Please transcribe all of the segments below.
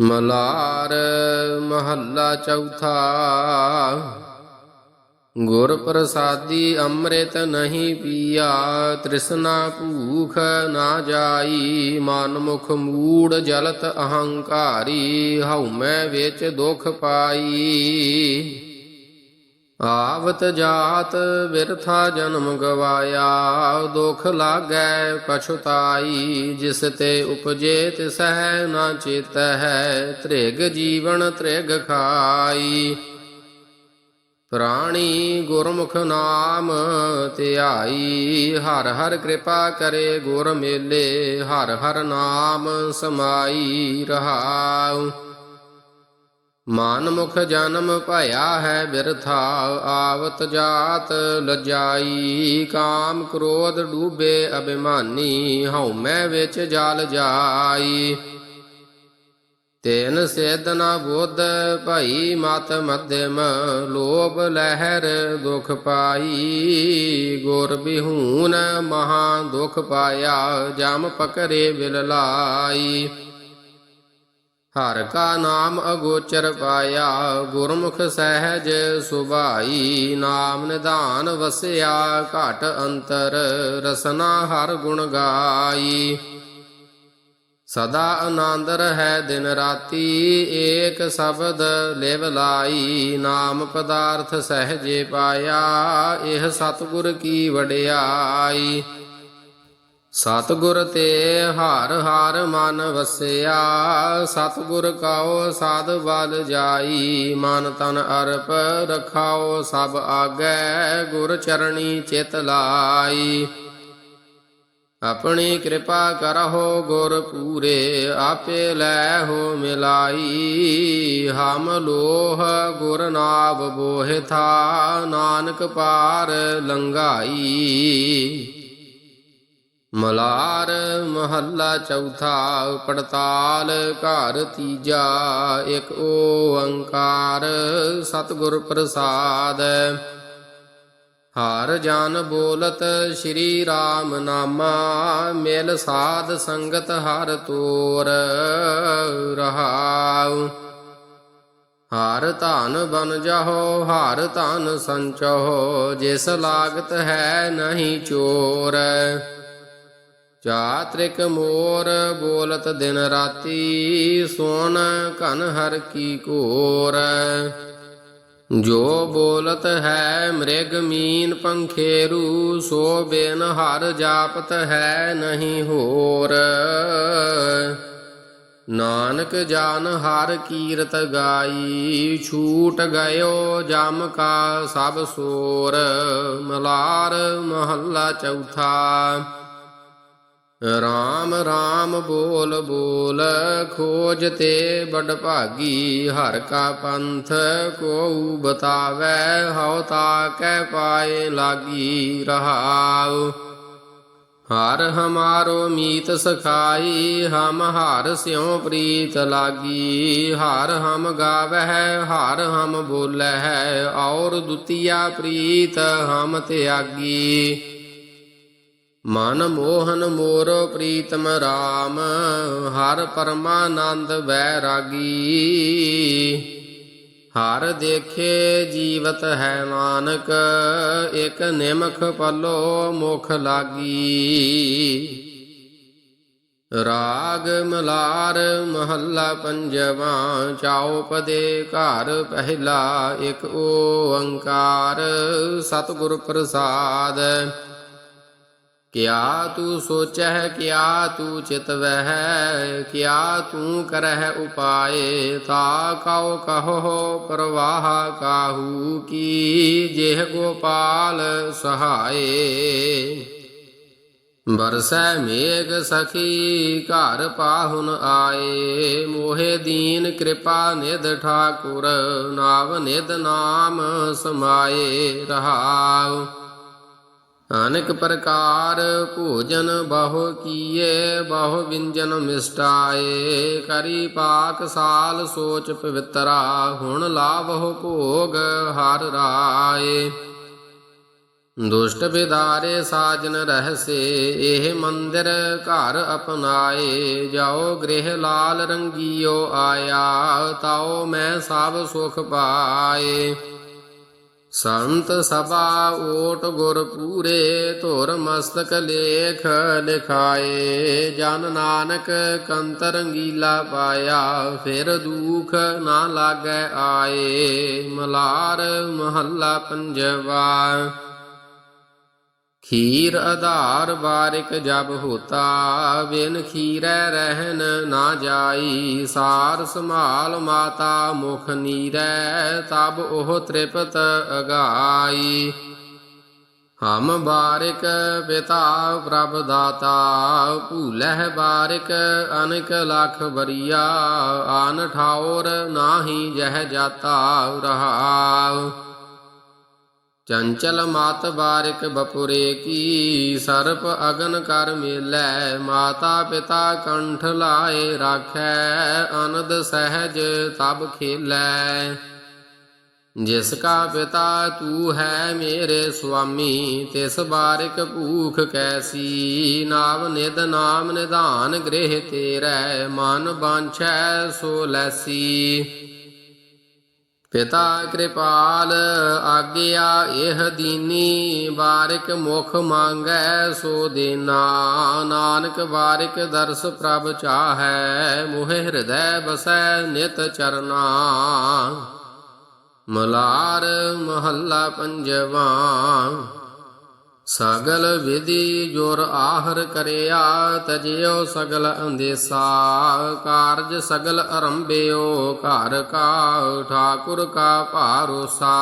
ਮਲਾਰ ਮਹੱਲਾ ਚੌਥਾ। ਗੁਰ ਪ੍ਰਸਾਦੀ ਅੰਮ੍ਰਿਤ ਨਹੀਂ ਪੀਆ, ਤ੍ਰਿਸ਼ਨਾ ਭੂਖ ਨਾ ਜਾਈ। ਮਨ ਮੁਖ ਮੂੜ ਜਲਤ ਅਹੰਕਾਰੀ ਹਉਮੈ ਵਿੱਚ ਦੁਖ ਪਾਈ। ਆਵਤ ਜਾਤ ਬਿਰਥਾ ਜਨਮ ਗਵਾਇਆ, ਦੁਖ ਲਾਗੈ ਪਛੁਤਾਈ ਜਿਸ ਤੇ ਉਪਜੇ ਤਿਸਹਿ ਨਾ ਚੇਤਹਿ, ਤ੍ਰਿਗ ਜੀਵਨ ਤ੍ਰਿਗ ਖਾਈ। ਪ੍ਰਾਣੀ ਗੁਰਮੁਖ ਨਾਮ ਧਿਆਈ, ਹਰ ਹਰ ਕਿਰਪਾ ਕਰੇ ਗੁਰ ਮੇਲੇ, ਹਰ ਹਰ ਨਾਮ ਸਮਾਈ ਰਹਾਉ। ਮਨ ਮੁਖ ਜਨਮ ਭਇਆ ਹੈ ਬਿਰਥਾ, ਆਵਤ ਜਾਤ ਲਜਾਈ, ਕਾਮ ਕ੍ਰੋਧ ਡੂਬੇ ਅਭਿਮਾਨੀ ਹਉਮੈ ਵਿੱਚ ਜਲ ਜਾਈ। ਤੈਨ ਸੇਦਨਾ ਬੁੱਧ ਭਈ, ਮਤ ਮਧਿਮ ਲੋਭ ਲਹਿਰ ਦੁਖ ਪਾਈ। ਗੁਰ ਬਿਹੂਨ ਮਹਾ ਦੁਖ ਪਾਇਆ, ਜਮ ਪਕਰੇ ਬਿਲ ਲਾਈ ਹਰ ਕਾ ਨਾਮ ਅਗੋਚਰ ਪਾਇਆ, ਗੁਰਮੁਖ ਸਹਿਜ ਸੁਭਾਈ, ਨਾਮ ਨਿਧਾਨ ਵਸਿਆ, ਘਟ ਅੰਤਰ ਰਸਨਾ ਹਰ ਗੁਣ ਗਾਈ। ਸਦਾ ਆਨੰਦ ਰਹੈ ਦਿਨ ਰਾਤੀ, ਏਕ ਸ਼ਬਦ ਲਿਵ ਲਾਈ, ਨਾਮ ਪਦਾਰਥ ਸਹਜੇ ਪਾਇਆ, ਇਹ ਸਤਿਗੁਰ ਕੀ ਵਡਿਆਈ। ਸਤਿਗੁਰ ਤੇ ਹਰ ਹਰ ਮਨ ਵਸਿਆ, ਸਤਿਗੁਰ ਕਾਓ ਸਾਧ ਬਲ ਜਾਈ, ਮਨ ਤਨ ਅਰਪ ਰਖਾਓ ਸਭ ਆਗੈ, ਗੁਰ ਚਰਣੀ ਚਿਤ ਲਾਈ। ਆਪਣੀ ਕਿਰਪਾ ਕਰਹੁ ਗੁਰ ਪੂਰੇ, ਆਪੇ ਲੈ ਹੋ ਮਿਲਾਈ। ਹਮ ਲੋਹ ਗੁਰ ਨਾਭ ਬੋਹਿ ਥਾ, ਨਾਨਕ ਪਾਰ ਲੰਘਾਈ। ਮਲਾਰ ਮਹੱਲਾ ਚੌਥਾ ਪੜਤਾਲ ਘਰ ਤੀਜਾ ਇੱਕ ਓੰਕਾਰ ਸਤਿਗੁਰ ਪ੍ਰਸਾਦ। ਹਰ ਜਨ ਬੋਲਤ ਸ਼੍ਰੀ RAM ਨਾਮਾ, ਮਿਲ ਸਾਧ ਸੰਗਤ ਹਰ ਤੋਰ ਰਹਾਉ। ਹਰ ਧਨ ਬਨ ਜਾਹੋ, ਹਰ ਧਨ ਸੰਚੋ ਜਿਸ ਲਾਗਤ ਹੈ ਨਹੀਂ ਚੋਰ। ਚਾਤ੍ਰਿਕ ਮੋਰ ਬੋਲਤ ਦਿਨ ਰਾਤੀ ਸੋਨ ਘਨ ਹਰ ਕੀ ਕੋਰ ਜੋ ਬੋਲਤ ਹੈ ਮ੍ਰਿਗ ਮੀਨ ਪੰਖੇਰੂ, ਸੋ ਬਿਨ ਹਰ ਜਾਪਤ ਹੈ ਨਹੀਂ ਹੋਰ। ਨਾਨਕ ਜਾਨ ਹਰ ਕੀਰਤ ਗਾਈ, ਛੂਟ ਗਇਓ ਜਮ ਕਾ ਸਭ ਸੋਰ। ਮਲਾਰ ਮਹੱਲਾ ਚੌਥਾ। ਰਾਮ ਰਾਮ ਬੋਲ ਬੋਲ ਖੋਜ ਤੇ ਬੜ ਭਾਗੀ, ਹਰ ਕਾ ਪੰਥ ਕੋ ਬਤਾਵੇ, ਹਉ ਤਾ ਕੈ ਪਾਏ ਲਾਗੀ ਰਹਾਉ। ਹਰ ਹਮਾਰੋ ਮੀਤ ਸਖਾਈ, ਹਮ ਹਰ ਸਿਉ ਪ੍ਰੀਤ ਲਾਗੀ। ਹਰ ਹਮ ਗਾਵਹਿ, ਹਰ ਹਮ ਬੋਲਹਿ, ਔਰ ਦੁਤੀਆ ਪ੍ਰੀਤ ਹਮ ਤਿਆਗੀ। ਮਨ ਮੋਹਨ ਮੋਰ ਪ੍ਰੀਤਮ RAM ਹਰ ਪਰਮਾਨੰਦ ਵੈਰਾਗੀ। ਹਰ ਦੇਖੇ ਜੀਵਤ ਹੈ ਨਾਨਕ, ਇਕ ਨਿਮਖ ਪੱਲੋ ਮੁਖ ਲਾਗੀ। ਰਾਗ ਮਲਾਰ ਮਹੱਲਾ ਪੰਜਵਾ ਚੌਪਦੇ ਘਰ ਪਹਿਲਾ, ਇਕ ਓੰਕਾਰ। ਸਤਿਗੁਰ ਪ੍ਰਸਾਦ ਕਿਆ ਤੂੰ ਸੋਚਹਿ, ਕਿਆ ਤੂੰ ਚਿਤਵਹਿ, ਕਿਆ ਤੂੰ ਕਰਹਿ ਉਪਾਏ ਤਾ ਕਉ ਕਹੋ ਪ੍ਰਵਾਹ ਕਾਹੂ ਕੀ, ਜਿਹ ਗੋਪਾਲ ਸਹਾਏ। ਬਰਸੈ ਮੇਘ ਸਖੀ, ਘਰ ਪਾਹੁਨ ਆਏ, ਮੋਹਿ ਦੀਨ ਕਿਰਪਾ ਨਿਧ ਠਾਕੁਰ, ਨਾਵ ਨਿਧ ਨਾਮ ਸਮਾਏ ਰਹਾਉ। ਅਨੇਕ ਪ੍ਰਕਾਰ ਭੋਜਨ ਬਹੁ ਕੀਏ, ਬਹੁ ਵਿੰਜਨ ਮਿਸਟਾਏ। ਕਰੀ ਪਾਕ ਸਾਲ ਸੋਚ ਪਵਿੱਤਰਾ, ਹੁਣ ਲਾਭੋ ਭੋਗ ਹਰ ਰਾਏ। ਦੁਸ਼ਟ ਵਿਦਾਰੇ ਸਾਜਨ ਰਹਸੇ, ਇਹ ਮੰਦਿਰ ਘਰ ਅਪਨਾਏ। ਜਾਓ ਗ੍ਰਹਿ ਲਾਲ ਰੰਗੀਓ ਆਇਆ, ਤਾਓ ਮੈਂ ਸਭ ਸੁਖ ਪਾਏ। ਸੰਤ ਸਭਾ ਓਟ ਗੁਰ ਪੂਰੇ ਧੁਰ ਮਸਤਕ ਲੇਖ ਲਿਖਾਏ। ਜਨ ਨਾਨਕ ਕੰਤ ਰੰਗੀਲਾ ਪਾਇਆ, ਫਿਰ ਦੁਖ ਨਾ ਲਾਗੈ ਆਏ। ਮਲਾਰ ਮਹੱਲਾ ਪੰਜਵਾ। ਖੀਰ ਆਧਾਰ ਵਾਰਿਕ ਜਬ ਹੋਤਾ, ਬਿਨ ਖੀਰੈ ਰਹਿਨ ਨਾ ਜਾਈ। ਸਾਰ ਸੰਭਾਲ ਮਾਤਾ, ਮੁਖ ਨੀਰੈ, ਤਬ ਉਹ ਤ੍ਰਿਪਤ ਅਗਾਈ। ਹਮ ਬਾਰਿਕ ਪਿਤਾ ਪ੍ਰਭ ਦਾਤਾ, ਭੂਲਹਿ ਬਾਰਿਕ ਅਨਕ ਲਖ ਬਰੀਆ ਆਨ ਠਾਉਰ ਨਾਹੀ ਜਹ ਜਾਤਾ ਰਹਾਉ। ਚੰਚਲ ਮਾਤ ਬਾਰਿਕ ਬਪੁਰੇ ਕੀ, ਸਰਪ ਅਗਨ ਕਰ ਮੇਲੈ, ਮਾਤਾ ਪਿਤਾ ਕੰਠ ਲਾਏ ਰਾਖੈ, ਅਨੰਦ ਸਹਿਜ ਤਬ ਖੇਲੈ। ਜਿਸ ਕਾ ਪਿਤਾ ਤੂ ਹੈ ਮੇਰੇ ਸੁਆਮੀ, ਤਿਸ ਬਾਰਿਕ ਭੂਖ ਕੈਸੀ ਨਾਮ ਨਿਦ ਨਾਮ ਨਿਧਾਨ ਗ੍ਰਹਿ ਤੇਰੇ, ਮਨ ਬਾਂਛੈ ਸੋ ਲੈਸੀ। ਪਿਤਾ ਕਿਰਪਾਲ, ਆਗਿਆ ਇਹ ਦੀਨੀ ਬਾਰਿਕ ਮੁਖ ਮੰਗੈ ਸੋ ਦੇਨਾ। ਨਾਨਕ ਬਾਰਿਕ ਦਰਸ ਪ੍ਰਭ ਚਾਹੈ, ਮੋਹਿ ਹਿਰਦੈ ਬਸੈ ਨਿਤ ਚਰਨਾ। ਮਲਾਰ ਮਹੱਲਾ ਪੰਜਵਾ। ਸਗਲ ਵਿਧੀ ਜੁਰ ਆਹਰ ਕਰਿਆ, ਤਜਿਓ ਸਗਲ ਅੰਦੇਸਾ। ਕਾਰਜ ਸਗਲ ਅਰੰਭਿਓ, ਘਰ ਕਾ ਠਾਕੁਰ ਕਾ ਭਾਰੋਸਾ।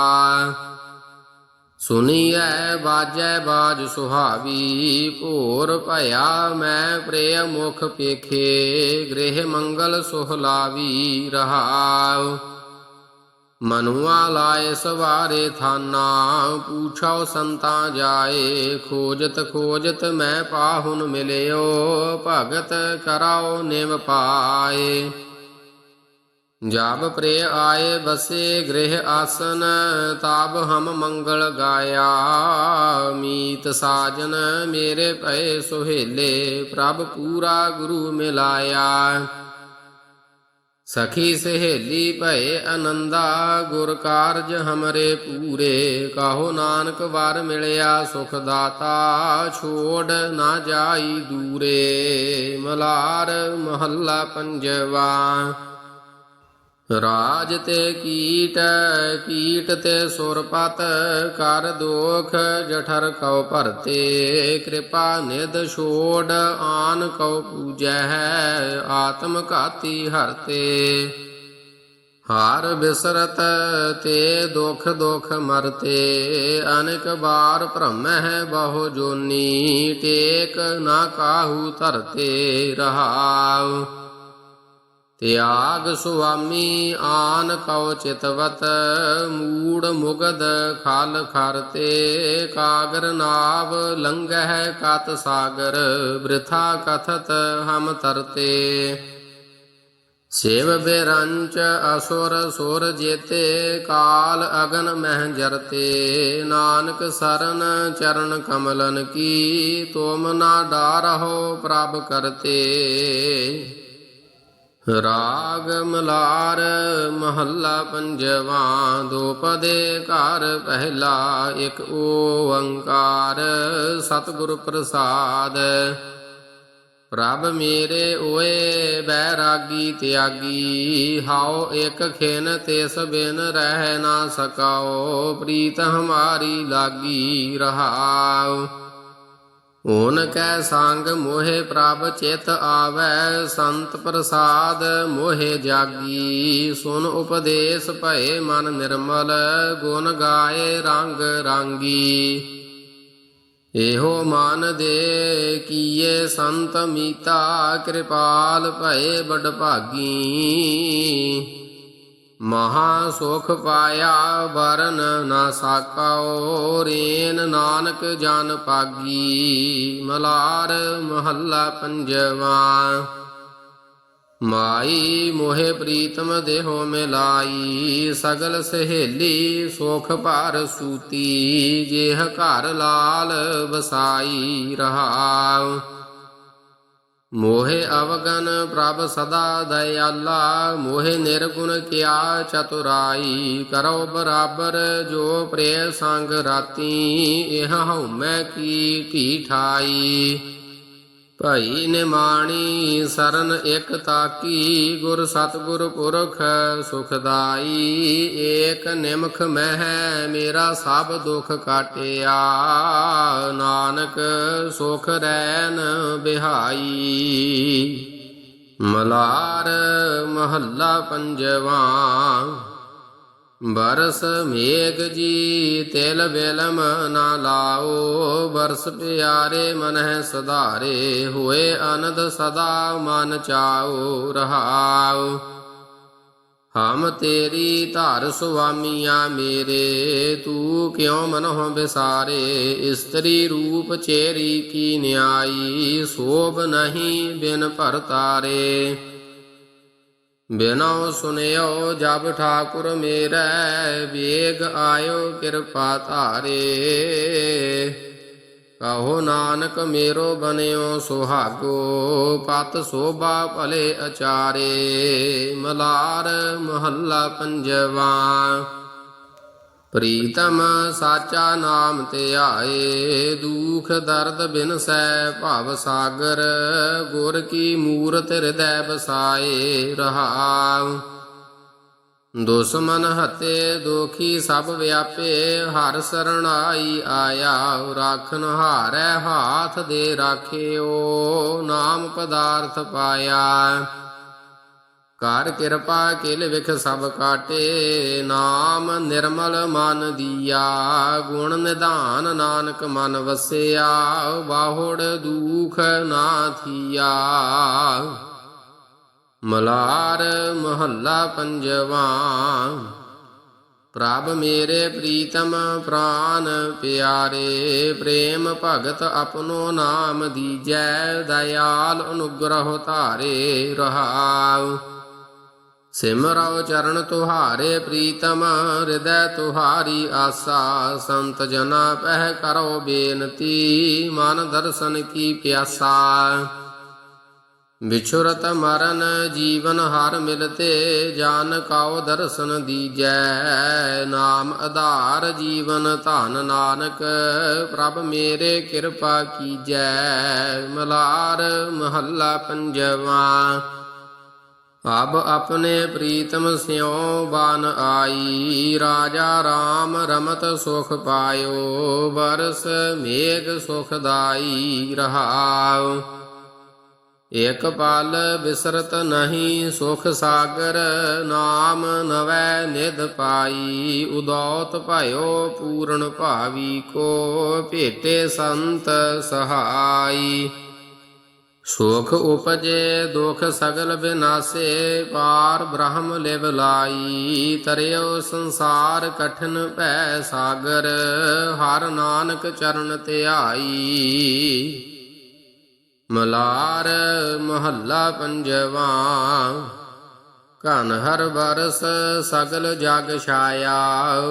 ਸੁਨੀਐ, ਬਾਜੈ ਬਾਜ ਸੁਹਾਵੀ, ਭੋਰ ਭਇਆ ਮੈਂ ਪ੍ਰਿਯ ਮੁਖ ਪੇਖੇ, ਗ੍ਰਹਿ ਮੰਗਲ ਸੁਹਲਾਵੀ ਰਹਾਉ ਮਨੁਆ ਲਾਏ ਸਵਾਰੇ ਥਾਨਾ ਪੂਛਾਓ ਸੰਤਾ ਜਾਏ, ਖੋਜਤ ਖੋਜਤ ਮੈਂ ਪਾਹੁਨ ਮਿਲਿਓ, ਭਗਤ ਕਰਾਓ ਨਿਮ ਪਾਏ। ਜਬ ਪ੍ਰੇ ਆਏ ਬਸੇ ਗ੍ਰਹਿ ਆਸਨ ਤਾਬ ਹਮ ਮੰਗਲ ਗਾਇਆ। ਮੀਤ ਸਾਜਨ ਮੇਰੇ ਪਏ ਸੁਹੇਲੇ, ਪ੍ਰਭ ਪੂਰਾ ਗੁਰੂ ਮਿਲਾਇਆ। ਸਖੀ ਸਹੇਲੀ ਭਏ ਆਨੰਦਾ ਗੁਰ ਕਾਰਜ ਹਮਰੇ ਪੂਰੇ। ਕਾਹੋ ਨਾਨਕ ਵਾਰ ਮਿਲਿਆ ਸੁਖ ਦਾਤਾ, ਛੋੜ ਨਾ ਜਾਈ ਦੂਰੇ। ਮਲਾਰ ਮਹੱਲਾ ਪੰਜਵਾ। ਰਾਜ ਤੇ ਕੀਟ ਕੀਟ ਤੇ ਸੁਰਪਤ ਕਰ ਦੋਖ, ਜਠਰ ਕਉ ਭਰਤੇ, ਕਿਰਪਾ ਨਿਦ ਛੋੜ, ਆਨ ਕਉ ਪੂਜੈ, ਆਤਮ ਘਾਤੀ ਹਰਤੇ। ਹਾਰ ਬਿਸਰਤ ਤੇ ਦੁਖ ਦੁਖ ਮਰਤੇ, ਅਨੇਕ ਬਾਰ ਭ੍ਰਮਹਿ ਬਹੁ ਜੋਨੀ, ਟੇਕ ਨਾ ਕਾਹੂ ਧਰਤੇ ਰਹਾਉ। ਤਿਆਗ ਸੁਆਮੀ ਆਨ ਕਉ ਚਿਤਵਤ, ਮੂੜ ਮੁਗਦ ਖਾਲ ਖਰਤੇ ਕਾਗਰ ਨਾਵ, ਲੰਘਹਿ ਕਤ ਸਾਗਰ, ਬ੍ਰਿਥਾ ਕਥਤ ਹਮ ਤਰਤੇ। ਸੇਵ ਬੇਰੰਚ ਅਸੁਰ ਸੁਰ ਜੇਤੇ, ਕਾਲ ਅਗਨ ਮਹਿ ਜਰਤੇ। ਨਾਨਕ ਸਰਨ ਚਰਨ ਕਮਲਨ ਕੀ, ਤੁਮ ਨਾ ਡਾਰਹੁ ਪ੍ਰਭ ਕਰਤੇ। ਰਾਗ ਮਲਾਰ ਮਹੱਲਾ ਪੰਜਵਾ, ਦੋ ਪਦੇ ਘਰ ਪਹਿਲਾ, ਇੱਕ ਓੰਕਾਰ ਸਤਿਗੁਰ ਪ੍ਰਸਾਦ। ਪ੍ਰਭ ਮੇਰੇ ਓਏ, ਬੈਰਾਗੀ ਤਿਆਗੀ ਹਾਓ ਇੱਕ ਖਿਨ ਤਿਸ ਬਿਨ ਰਹਿ ਨਾ ਸਕਾਓ, ਪ੍ਰੀਤ ਹਮਾਰੀ ਲਾਗੀ ਰਹਾਓ ਓਨ ਕੈ ਸੰਗ ਮੋਹਿ ਪ੍ਰਭ ਚਿਤ ਆਵੈ, ਸੰਤ ਪ੍ਰਸਾਦ ਮੋਹਿ ਜਾਗੀ। ਸੁਨ ਉਪਦੇਸ਼ ਭਏ ਮਨ ਨਿਰਮਲ, ਗੁਣ ਗਾਏ ਰੰਗ ਰਾਂਗੀ। ਇਹੋ ਮਨ ਦੇ ਕੀਏ ਸੰਤ ਮੀਤਾ, ਕਿਰਪਾਲ ਭਏ ਬੜ ਭਾਗੀ ਮਹਾ ਸੁਖ ਪਾਇਆ ਵਰਨ ਨਾ ਸਾਕਾਓ ਰੇਨ ਨਾਨਕ ਜਨ ਪਾਗੀ ਮਲਾਰ ਮਹੱਲਾ ਪੰਜਵਾ। ਮਾਈ ਮੋਹਿ ਪ੍ਰੀਤਮ ਦੇਹੋ ਮਿਲਾਈ, ਸਗਲ ਸਹੇਲੀ ਸੁਖ ਭਾਰ ਸੂਤੀ। ਜੇਹ ਘਰ ਲਾਲ ਵਸਾਈ ਰਹਾਉ ਮੋਹਿ ਅਵਗਨ ਪ੍ਰਭ ਸਦਾ ਦਇਆਲਾ, ਮੋਹਿ ਨਿਰਗੁਣ ਕਿਆ ਚਤੁਰਾਈ, ਕਰੋ ਬਰਾਬਰ ਜੋ ਪ੍ਰੇ ਸੰਗ ਰਾਤੀ, ਇਹ ਹਉਮੈ ਕੀ ਠਾਈ। ਭਾਈ ਨਿਮਾਣੀ ਸਰਨ ਇਕ ਤਾਕੀ, ਗੁਰ ਸਤਗੁਰ ਪੁਰਖ ਸੁਖਦਾਈ ਏਕ ਨਿਮਖ ਮਹਿ, ਮੇਰਾ ਸਭ ਦੁਖ ਕਾਟਿਆ। ਨਾਨਕ ਸੁਖ ਰੈਨ ਬਿਹਾਈ। ਮਲਾਰ ਮਹੱਲਾ ਪੰਜਵਾ। ਬਰਸ ਮੇਘ ਜੀ, ਤਿਲ ਬਿਲਮ ਨਾ ਲਾਓ। ਬਰਸ ਪਿਆਰੇ ਮਨਹਿ ਸੁਧਾਰੇ, ਹੋਏ ਅਨੰਦ ਸਦਾ ਮਨ ਚਾਓ ਰਹਾਉ ਹਮ ਤੇਰੀ ਧਰ ਸੁਆਮੀਆਂ ਮੇਰੇ, ਤੂੰ ਕਿਉ ਮਨਹੁ ਬਿਸਾਰੇ? ਇਸਤਰੀ ਰੂਪ ਚੇਰੀ ਕੀ ਨਿਆਈ, ਸੋਭ ਨਹੀਂ ਬਿਨ ਭਰਤਾਰੇ। ਬਿਨਉ ਸੁਨਿਓ ਜਬ ਠਾਕੁਰ ਮੇਰੈ, ਵੇਗ ਆਇਓ ਕਿਰਪਾ ਧਾਰੇ। ਕਹੋ ਨਾਨਕ ਮੇਰੋ ਬਨਿਓ ਸੁਹਾਗੋ, ਪਤ ਸੋਭਾ ਭਲੇ ਅਚਾਰੇ। ਮਲਾਰ ਮਹੱਲਾ ਪੰਜਵਾ। ਪ੍ਰੀਤਮ ਸਾਚਾ ਨਾਮ ਤੇ ਆਏ, ਦੁਖ ਦਰਦ ਬਿਨਸੈ ਭਵ ਸਾਗਰ, ਗੁਰ ਕੀ ਮੂਰਤ ਹਿਰਦੈ ਬਸਾਏ ਰਹਾਉ। ਦੁਸ਼ਮਨ ਹਤੇ ਦੋਖੀ ਸਭ ਵਿਆਪੇ, ਹਰ ਸਰਣਾਈ ਆਇਆ ਰਾਖਨ ਹਾਰੈ ਹਾਥ ਦੇ ਰਾਖਿਓ, ਨਾਮ ਪਦਾਰਥ ਪਾਇਆ। ਕਰ ਕਿਰਪਾ ਕਿਲ ਵਿਖ ਸਭ ਕਾਟੇ, ਨਾਮ ਨਿਰਮਲ ਮਨ ਦੀਆ, ਗੁਣ ਨਿਧਾਨ ਨਾਨਕ ਮਨ ਵਸਿਆ ਬਾਹੁੜ ਦੁਖ ਨਾ ਥੀਆ। ਮਲਾਰ ਮਹੱਲਾ ਪੰਜਵਾ, ਪ੍ਰਭ ਮੇਰੇ ਪ੍ਰੀਤਮ ਪ੍ਰਾਨ ਪਿਆਰੇ, ਪ੍ਰੇਮ ਭਗਤ ਆਪਣੋ ਨਾਮ ਦੀਜੈ ਦਇਆਲ ਅਨੁਗ੍ਰਹ ਧਾਰੇ ਰਹਾਉ। ਸਿਮਰਉ ਚਰਨ ਤੁਹਾਰੇ ਪ੍ਰੀਤਮ, ਹਿਰਦੈ ਤੁਹਾਰੀ ਆਸਾ। ਸੰਤ ਜਨਾ ਪਹਿ ਕਰੋ ਬੇਨਤੀ, ਮਨ ਦਰਸ਼ਨ ਕੀ ਪਿਆਸਾ। ਵਿਛੁਰਤ ਮਰਨ, ਜੀਵਨ ਹਰ ਮਿਲਤੇ, ਜਾਨ ਕਾਉ ਦਰਸ਼ਨ ਦੀਜੈ। ਨਾਮ ਆਧਾਰ ਜੀਵਨ ਧਨ ਨਾਨਕ, ਪ੍ਰਭ ਮੇਰੇ ਕਿਰਪਾ ਕੀਜੈ। ਮਲਾਰ ਮਹੱਲਾ ਪੰਜਵਾ। ਅਬ ਆਪਣੇ ਪ੍ਰੀਤਮ ਸਿਉ ਬਨ ਆਈ, ਰਾਜਾ RAM ਰਮਤ ਸੁਖ ਪਾਇਓ ਬਰਸ ਮੇਘ ਸੁਖਦਾਈ ਰਹਾਉ। ਇਕ ਪਲ ਬਿਸਰਤ ਨਹੀਂ ਸੁਖ ਸਾਗਰ, ਨਾਮ ਨਵੈ ਨਿਧ ਪਾਈ। ਉਦੌਤ ਭਇਓ ਪੂਰਨ ਭਾਵੀ ਕੋ, ਭੇਟੇ ਸੰਤ ਸਹਾਈ। ਸੁਖ ਉਪਜੇ ਦੁਖ ਸਗਲ ਬਿਨਾਸੇ, ਪਾਰ ਬ੍ਰਹਮ ਲਿਵ ਲਾਈ। ਤਰਿਓ ਸੰਸਾਰ ਕਠਨ ਭੈ ਸਾਗਰ, ਹਰ ਨਾਨਕ ਚਰਨ ਧਿਆਈ। ਮਲਾਰ ਮਹੱਲਾ ਪੰਜਵਾ ਕਨ ਹਰ ਬਰਸ ਸਗਲ ਜਗ ਛਾਇਆ,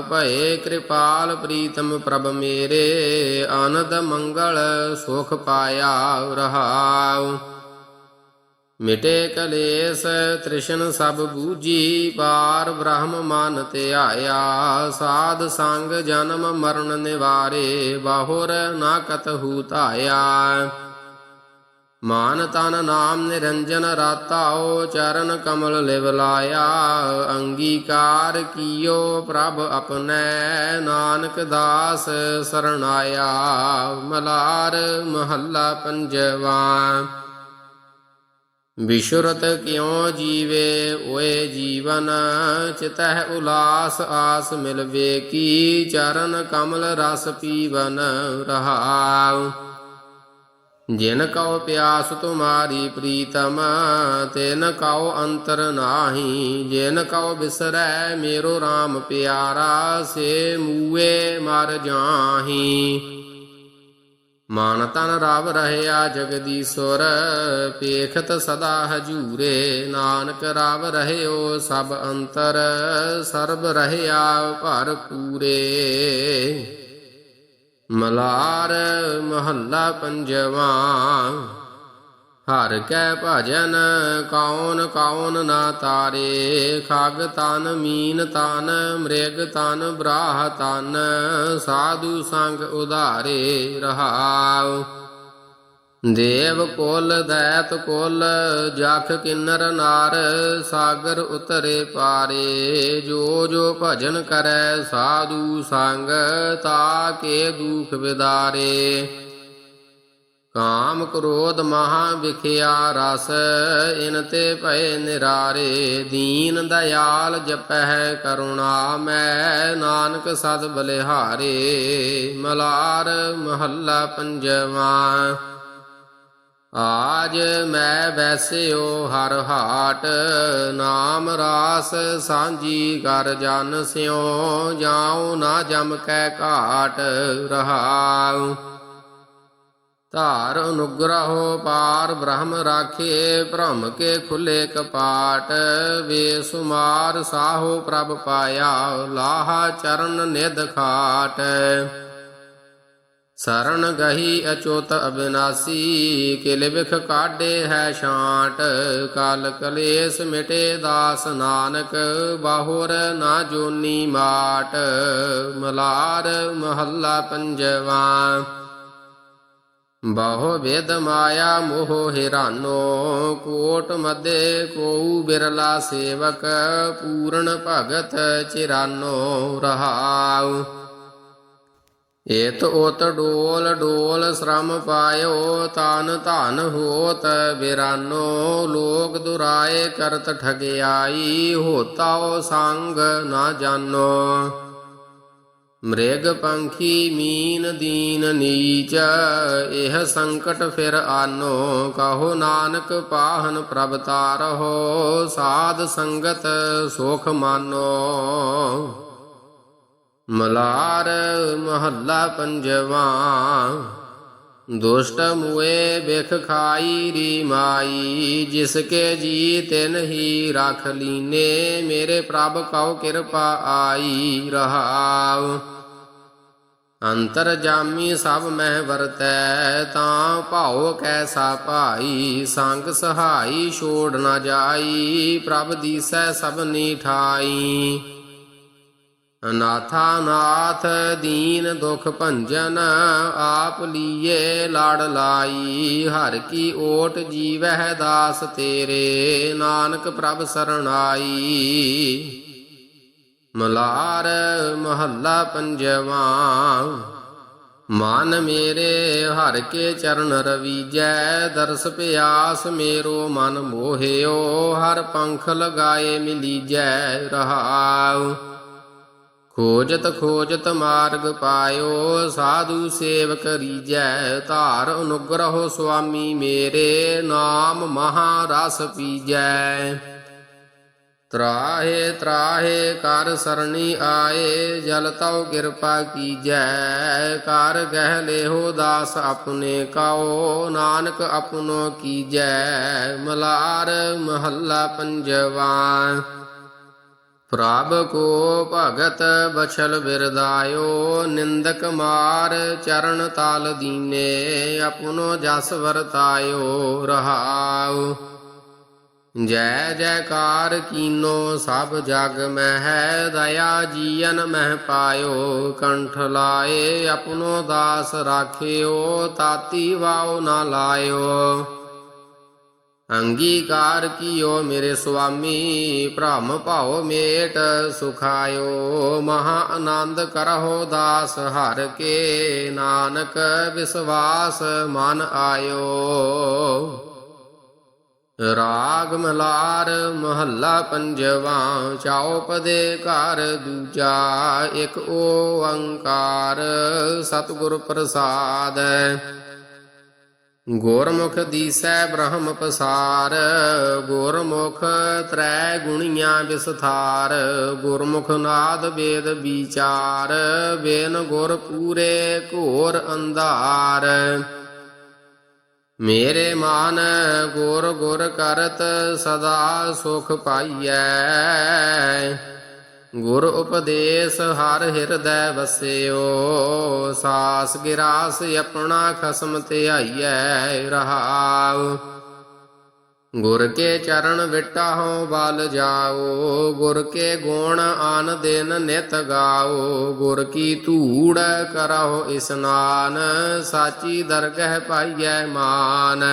ਭਏ ਕਿਰਪਾਲ ਪ੍ਰੀਤਮ ਪ੍ਰਭ ਮੇਰੇ, ਆਨੰਦ ਮੰਗਲ ਸੁਖ ਪਾਇਆ ਰਹਾਉ। ਮਿਟੇ ਕਲੇਸ਼ ਤ੍ਰਿਸ਼ਨ ਸਭ ਬੂਜੀ ਪਾਰ ਬ੍ਰਹਮ ਮਨ ਤੇ ਆਇਆ। ਸਾਧ ਸੰਗ ਜਨਮ ਮਰਨ ਨਿਵਾਰੇ, ਬਾਹੁਰ ਨਾ ਕਤਹੂ ਧਾਇਆ। ਮਾਨ ਤਨ ਨਾਮ ਨਿਰੰਜਨ ਰਾਤਾਓ ਚਰਨ ਕਮਲ ਲਿਵ ਲਾਇਆ, ਅੰਗੀਕਾਰ ਕੀਓ ਪ੍ਰਭ ਆਪਣੈ, ਨਾਨਕ ਦਾਸ ਸਰਣਾਇਆ, ਮਲਾਰ ਮਹੱਲਾ ਪੰਜਵਾ। ਵਿਸ਼ੁਰਤ ਕਿਉ ਜੀਵੇ ਓਏ ਜੀਵਨ, ਚਿਤਹਿ ਉਲਾਸ ਆਸ ਮਿਲਵੇ ਕੀ, ਚਰਨ ਕਮਲ ਰਸ ਪੀਵਨ ਰਹਾਉ। ਜਿਨ ਕਉ ਪਿਆਸ ਤੁਮਾਰੀ ਪ੍ਰੀਤਮ ਤਿਨ ਕਉ ਅੰਤਰ ਨਾਹੀ। ਜਿਨ ਕਉ ਬਿਸਰੈ ਮੇਰੋ RAM ਪਿਆਰਾ, ਸੇ ਮੂਏ ਮਰ ਜਾਹੀ। ਮਨ ਤਨ ਰਵ ਰਹਿਆ ਜਗਦੀਸ਼ਵਰ, ਪੇਖਤ ਸਦਾ ਹਜੂਰੇ। ਨਾਨਕ ਰਵ ਰਹਿਓ ਸਭ ਅੰਤਰ, ਸਰਬ ਰਹਿਆ ਭਰ ਪੂਰੇ ਮਲਾਰ ਮਹੱਲਾ ਪੰਜਵਾ। ਹਰ ਕੈ ਭਜਨ ਕੌਣ ਕੌਣ ਨਾ ਤਾਰੇ। ਖਗ ਤਨ ਮੀਨ ਤਨ ਮ੍ਰਿਗ ਤਨ ਬਰਾਹ ਤਨ। ਸਾਧੂ ਸੰਗ ਉਧਾਰੇ ਰਹਾਉ। ਦੇਵ ਕੁਲ ਦੈਤ ਕੁਲ, ਜਖ ਕਿੰਨਰ ਨਾਰ, ਸਾਗਰ ਉਤਰੇ ਪਾਰੇ। ਜੋ ਜੋ ਭਜਨ ਕਰੈ ਸਾਧੂ ਸੰਗ, ਤਾ ਕੇ ਦੁਖ ਵਿਦਾਰੇ। ਕਾਮ ਕ੍ਰੋਧ ਮਹਾ ਵਿਖਿਆ ਰਸ, ਇਨ ਤੇ ਭਏ ਨਿਰਾਰੇ। ਦੀਨ ਦਇਆਲ ਜਪਹਿ ਕਰੁਣਾ ਮੈਂ, ਨਾਨਕ ਸਦ ਬਲਿਹਾਰੇ। ਮਲਾਰ ਮਹੱਲਾ ਪੰਜਵਾ। ਆਜ ਮੈਂ ਬੈਸਿਓ ਹਰ ਹਾਟ, ਨਾਮ ਰਾਸ ਸਾਂਝੀ ਕਰ ਜਨ ਸਿਓ ਜਾਉ ਨਾ ਜਮ ਕੈ ਘਾਟ ਰਹਾਉ। ਧਾਰ ਅਨੁਗ੍ਰਹੋ ਪਾਰ ਬ੍ਰਹਮ ਰਾਖੇ, ਭ੍ਰਮ ਕੇ ਖੁੱਲੇ ਕਪਾਟ, ਵੇ ਸੁਮਾਰ ਸਾਹੋ ਪ੍ਰਭ ਪਾਇਆ, ਲਾਹਾ ਚਰਨ ਨਿਧ ਖਾਟ। ਸਰਣ ਗਹੀ ਅਚੋਤ ਅਬਿਨਾਸੀ, ਕਿਲ ਵਿਖ ਕਾਢੇ ਹੈ ਛਾਂਟ, ਕਾਲ ਕਲੇਸ਼ ਮਿਟੇ ਦਾਸ ਨਾਨਕ, ਬਾਹੁਰ ਨਾ ਜੋਨੀ ਮਾਟ, ਮਲਾਰ ਮਹੱਲਾ ਪੰਜਵਾ। ਬਹੁ ਵੇਦ ਮਾਇਆ ਮੋਹ ਹਿਰਾਨੋ, ਕੋਟ ਮਦੇ ਕੋਉ ਬਿਰਲਾ ਸੇਵਕ, ਪੂਰਨ ਭਗਤ ਚਿਰਾਨੋ ਰਹਾਉ। ਏਤ ਓਤ ਡੋਲ ਡੋਲ ਸ਼ਰਮ ਪਾਇਓ ਤਾਨ ਧਨ ਹੋਤ ਬਿਰਾਨੋ, ਲੋਕ ਦੁਰਾਏ ਕਰਤ ਠਗਿਆਈ ਹੋਤਾਓ ਸੰਗ ਨਾ ਜਾਣੋ ਮ੍ਰਿਗ ਪੰਖੀ ਮੀਨ ਦੀਨ ਨੀਚ, ਇਹ ਸੰਕਟ ਫਿਰ ਆਨੋ। ਕਹੋ ਨਾਨਕ ਪਾਹਨ ਪ੍ਰਭ ਤਾਰਹੁ, ਸਾਧ ਸੰਗਤ ਸੁਖ ਮਾਨੋ। ਮਲਾਰ ਮਹੱਲਾ ਪੰਜਵਾ, ਦੁਸ਼ਟ ਮੁਏ ਬਿਖ ਖਾਈ ਰੀ ਮਾਈ, ਜਿਸ ਕੇ ਜੀ ਤਿਨ ਹੀ ਰਖ ਲੀਨੇ, ਮੇਰੇ ਪ੍ਰਭ ਕਉ ਕਿਰਪਾ ਆਈ ਰਹਾਉ। ਅੰਤਰ ਜਾਮੀ ਸਭ ਮਹਿ ਵਰਤੈ, ਤਾਂ ਭਾਉ ਕੈਸਾ ਭਾਈ, ਸੰਗ ਸਹਾਈ ਛੋੜ ਨਾ ਜਾਈ, ਪ੍ਰਭ ਦੀਸੈ ਸਭ ਨੀ ਠਾਈ। ਨਾਥ ਦੀਨ ਦੁਖ ਭੰਜਨ, ਆਪ ਲੀਏ ਲੜ ਲਾਈ। ਹਰ ਕੀ ਓਟ ਜੀਵਹਿ ਦਾਸ ਤੇਰੇ, ਨਾਨਕ ਪ੍ਰਭ ਸਰਣਾਈ। ਮਲਾਰ ਮਹੱਲਾ ਪੰਜਵਾ, ਮਨ ਮੇਰੇ ਹਰ ਕੇ ਚਰਨ ਰਵੀਜੈ, ਦਰਸ ਪਿਆਸ ਮੇਰੋ ਮਨ ਮੋਹਿਓ, ਹਰ ਪੰਖ ਲਗਾਏ ਮਿਲੀਜੈ ਰਹਾਉ। ਖੋਜਤ ਖੋਜਤ ਮਾਰਗ ਪਾਇਓ, ਸਾਧੂ ਸੇਵਕ ਰੀਜੈ ਧਾਰ ਅਨੁਗ੍ਰਹੋ ਸੁਆਮੀ ਮੇਰੇ ਨਾਮ ਮਹਾ ਰਸ ਪੀਜੈ। ਤਰਾਹੇ ਤਰਾਹੇ ਕਰ ਸਰਣੀ ਆਏ, ਜਲ ਤਉ ਕਿਰਪਾ ਕੀਜੈ। ਕਰ ਗਹਿ ਲੇਹੋ ਦਾਸ ਆਪਣੇ ਕਾਓ, ਨਾਨਕ ਆਪਣੋ ਕੀਜੈ। ਮਲਾਰ ਮਹੱਲਾ ਪੰਜਵਾ। ਪ੍ਰਭ ਕੋ ਭਗਤ ਬਛਲ ਬਿਰਦਾਇਓ, ਨਿੰਦਕ ਮਾਰ ਚਰਨ ਤਾਲ ਦੀਨੇ, ਆਪਣੋ ਜਸ ਵਰਤਾਇਓ ਰਹਾਉ। ਜੈ ਜੈਕਾਰ ਕੀਨੋ ਸਭ ਜਗ ਮਹਿ, ਦਇਆ ਜੀਵਨ ਮਹਿ ਪਾਇਓ, ਕੰਠ ਲਾਏ ਆਪਣੋ ਦਾਸ ਰਾਖਿਓ, ਤਾਤੀ ਵਾਉ ਨਾ ਲਾਇਓ। ਅੰਗੀਕਾਰ ਕੀਓ ਮੇਰੇ ਸੁਆਮੀ, ਭ੍ਰਮ ਭਾਉ ਮੇਟ, ਸੁਖਾਇਓ, ਮਹਾ ਆਨੰਦ ਕਰਹੁ ਦਾਸ, ਹਰ ਕੇ ਨਾਨਕ ਵਿਸਵਾਸ ਮਨ ਆਇਓ। ਰਾਗ ਮਲਾਰ ਮਹੱਲਾ ਪੰਜਵਾ ਚੌਪਦੇ ਘਰ ਦੂਜਾ, ਇੱਕ ਓੰਕਾਰ ਸਤਿਗੁਰ ਪ੍ਰਸਾਦ। ਗੁਰਮੁਖ ਦੀਸੈ ਬ੍ਰਹਮ ਪਸਾਰ, ਗੁਰਮੁਖ ਤ੍ਰੈ ਗੁਣੀਆਂ ਵਿਸਥਾਰ, ਗੁਰਮੁਖ ਨਾਦ ਵੇਦ ਵਿਚਾਰ, ਬੇਨ ਗੁਰ ਪੂਰੇ ਘੋਰ ਅੰਧਾਰ। ਮੇਰੇ ਮਨ ਗੁਰ ਗੁਰ ਕਰਤ ਸਦਾ ਸੁਖ ਪਾਈਐ। ਗੁਰ ਉਪਦੇਸ਼ ਹਰ ਹਿਰਦੈ ਵਸਿਓ, ਸਾਸ ਗਿਰਾਸ ਆਪਣਾ ਖਸਮ ਧਿਆਈਐ ਰਹਾਉ। ਗੁਰ ਕੇ ਚਰਨ ਵਿਟਾਹੋ ਬਲ ਜਾਓ, ਗੁਰ ਕੇ ਗੁਣ ਆਨ ਦਿਨ ਨਿਤ ਗਾਓ, ਗੁਰ ਕੀ ਧੂੜ ਕਰਹੁ ਇਸਨਾਨ ਸਾਚੀ ਦਰਗਹਿ ਪਾਈਐ ਮਾਨ।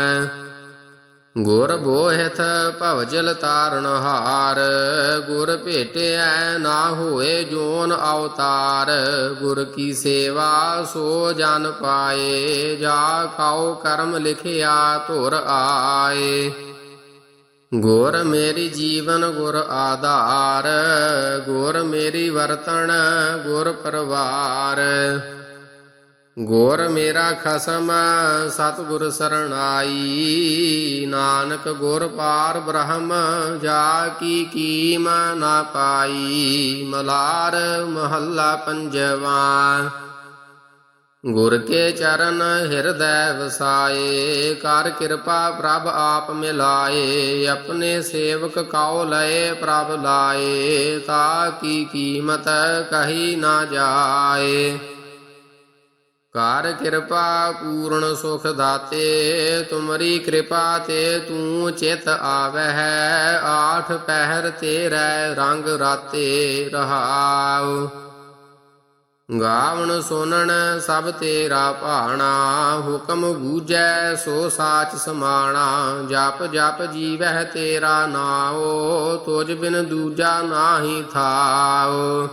ਗੁਰ ਬੋਹਿਥ ਭਵਜਲ ਤਾਰਨ ਹਾਰ, ਗੁਰ ਭੇਟਿਐ ਨਾ ਹੋਏ ਜੋਨ ਅਵਤਾਰ, ਗੁਰ ਕੀ ਸੇਵਾ ਸੋ ਜਨ ਪਾਏ, ਜਾ ਖਾਓ ਕਰਮ ਲਿਖਿਆ ਧੁਰ ਆਏ। ਗੁਰ ਮੇਰੀ ਜੀਵਨ ਗੁਰ ਆਧਾਰ, ਗੁਰ ਮੇਰੀ ਵਰਤਣ ਗੁਰ ਪਰਵਾਰ। ਗੁਰ ਮੇਰਾ ਖਸਮ, ਸਤਿਗੁਰ ਸਰਣਾਈ ਨਾਨਕ ਗੁਰ ਪਾਰ ਬ੍ਰਹਮ, ਜਾ ਕੀ ਕੀਮ ਨਾ ਪਾਈ। ਮਲਾਰ ਮਹੱਲਾ ਪੰਜਵਾ। ਗੁਰ ਕੇ ਚਰਨ ਹਿਰਦੈ ਵਸਾਏ, ਕਰ ਕਿਰਪਾ ਪ੍ਰਭ ਆਪ ਮਿਲਾਏ। ਆਪਣੇ ਸੇਵਕ ਕਾਉ ਲਏ ਪ੍ਰਭ ਲਾਏ, ਤਾ ਕੀ ਕੀਮਤ ਕਹੀ ਨਾ ਜਾਏ। ਕਰ ਕਿਰਪਾ ਪੂਰਨ ਸੁਖ ਦਾਤੇ, ਤੁਮਰੀ ਕਿਰਪਾ ਤੇ ਤੂੰ ਚਿਤ ਆਵਹਿ, ਆਠ ਪਹਿਰ ਤੇਰੇ ਰੰਗ ਰਾਤੇ ਰਹਾਉ। ਗਾਵਣ ਸੁਨਣ ਸਭ ਤੇਰਾ ਭਾਣਾ, ਹੁਕਮ ਬੂਝੈ ਸੋ ਸਾਚ ਸਮਾਣਾ, ਜਪ ਜਪ ਜੀਵਹਿ ਤੇਰਾ ਨਾਉ ਤੁਝ ਬਿਨ ਦੂਜਾ ਨਾਹੀ ਥਾਉ।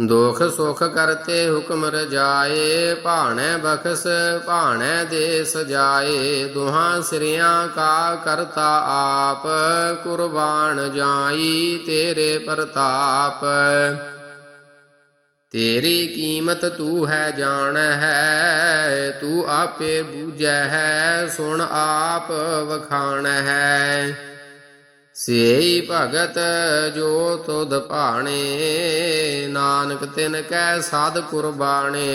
ਦੁਖ ਸੁਖ ਕਰਤੇ ਹੁਕਮ ਰਜਾਏ, ਭਾਣੈ ਬਖਸ, ਭਾਣੈ ਦੇ ਸਜਾਏ ਦੁਹਾਂ ਸਿਰਿਆਂ ਕਾ ਕਰਤਾ ਆਪ, ਕੁਰਬਾਨ ਜਾਈ ਤੇਰੇ ਪ੍ਰਤਾਪ। ਤੇਰੀ ਕੀਮਤ ਤੂੰ ਹੈ ਜਾਣ ਹੈ, ਤੂੰ ਆਪੇ ਬੂਝੈ ਹੈ, ਸੁਣ ਆਪ ਵਖਾਣ ਹੈ। ਸੇਈ ਭਗਤ ਜੋ ਤੁਧ ਭਾਣੇ ਨਾਨਕ ਤਿਨ ਕੈ ਸਾਧ ਕੁਰਬਾਣੇ।